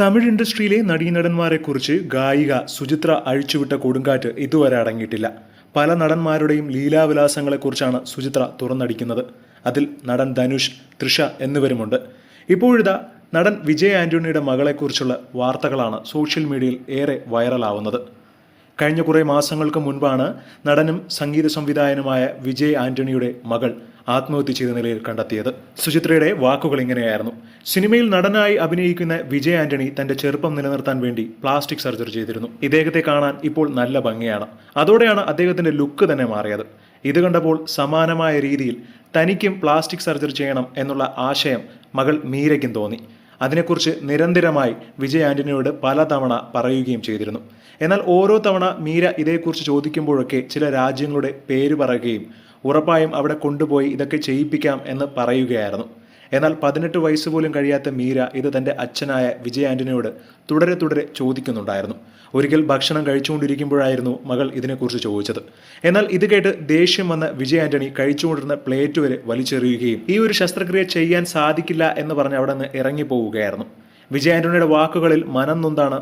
തമിഴ് ഇൻഡസ്ട്രിയിലെ നടീനടന്മാരെക്കുറിച്ച് ഗായിക സുചിത്ര അഴിച്ചുവിട്ട കൊടുങ്കാറ്റ് ഇതുവരെ അടങ്ങിയിട്ടില്ല. പല നടന്മാരുടെയും ലീലാവിലാസങ്ങളെക്കുറിച്ചാണ് സുചിത്ര തുറന്നടിക്കുന്നത്. അതിൽ നടൻ ധനുഷ് തൃഷ എന്നിവരുമുണ്ട്. ഇപ്പോഴിതാ നടൻ വിജയ് ആന്റണിയുടെ മകളെക്കുറിച്ചുള്ള വാർത്തകളാണ് സോഷ്യൽ മീഡിയയിൽ ഏറെ വൈറലാവുന്നത്. കഴിഞ്ഞ കുറേ മാസങ്ങൾക്ക് മുൻപാണ് നടനും സംഗീത സംവിധായകനുമായ വിജയ് ആന്റണിയുടെ മകൾ ആത്മഹത്യ ചെയ്ത നിലയിൽ കണ്ടെത്തിയത്. സുചിത്രയുടെ വാക്കുകൾ ഇങ്ങനെയായിരുന്നു. സിനിമയിൽ നടനായി അഭിനയിക്കുന്ന വിജയ് ആന്റണി തന്റെ ചെറുപ്പം നിലനിർത്താൻ വേണ്ടി പ്ലാസ്റ്റിക് സർജറി ചെയ്തിരുന്നു. ഇദ്ദേഹത്തെ കാണാൻ ഇപ്പോൾ നല്ല ഭംഗിയാണ്. അതോടെയാണ് അദ്ദേഹത്തിന്റെ ലുക്ക് തന്നെ മാറിയത്. ഇത് കണ്ടപ്പോൾ സമാനമായ രീതിയിൽ തനിക്കും പ്ലാസ്റ്റിക് സർജറി ചെയ്യണം എന്നുള്ള ആശയം മകൾ മീരയ്ക്കും തോന്നി. അതിനെക്കുറിച്ച് നിരന്തരമായി വിജയ് ആന്റണിയോട് പലതവണ പറയുകയും ചെയ്തിരുന്നു. എന്നാൽ ഓരോ തവണ മീര ഇതേക്കുറിച്ച് ചോദിക്കുമ്പോഴൊക്കെ ചില രാജ്യങ്ങളുടെ പേര് പറയുകയും ഉറപ്പായും അവിടെ കൊണ്ടുപോയി ഇതൊക്കെ ചെയ്യിപ്പിക്കാം എന്ന് പറയുകയായിരുന്നു. എന്നാൽ പതിനെട്ട് വയസ്സ് പോലും കഴിയാത്ത മീര ഇത് തന്റെ അച്ഛനായ വിജയ് ആന്റണിയോട് തുടരെ തുടരെ ചോദിക്കുന്നുണ്ടായിരുന്നു. ഒരിക്കൽ ഭക്ഷണം കഴിച്ചുകൊണ്ടിരിക്കുമ്പോഴായിരുന്നു മകൾ ഇതിനെക്കുറിച്ച് ചോദിച്ചത്. എന്നാൽ ഇത് കേട്ട് ദേഷ്യം വന്ന വിജയ് ആന്റണി കഴിച്ചുകൊണ്ടിരുന്ന പ്ലേറ്റ് വരെ വലിച്ചെറിയുകയും ഈ ഒരു ശസ്ത്രക്രിയ ചെയ്യാൻ സാധിക്കില്ല എന്ന് പറഞ്ഞ് അവിടെ നിന്ന് ഇറങ്ങിപ്പോവുകയായിരുന്നു. വിജയ് ആന്റണിയുടെ വാക്കുകളിൽ മനം നൊന്താണ്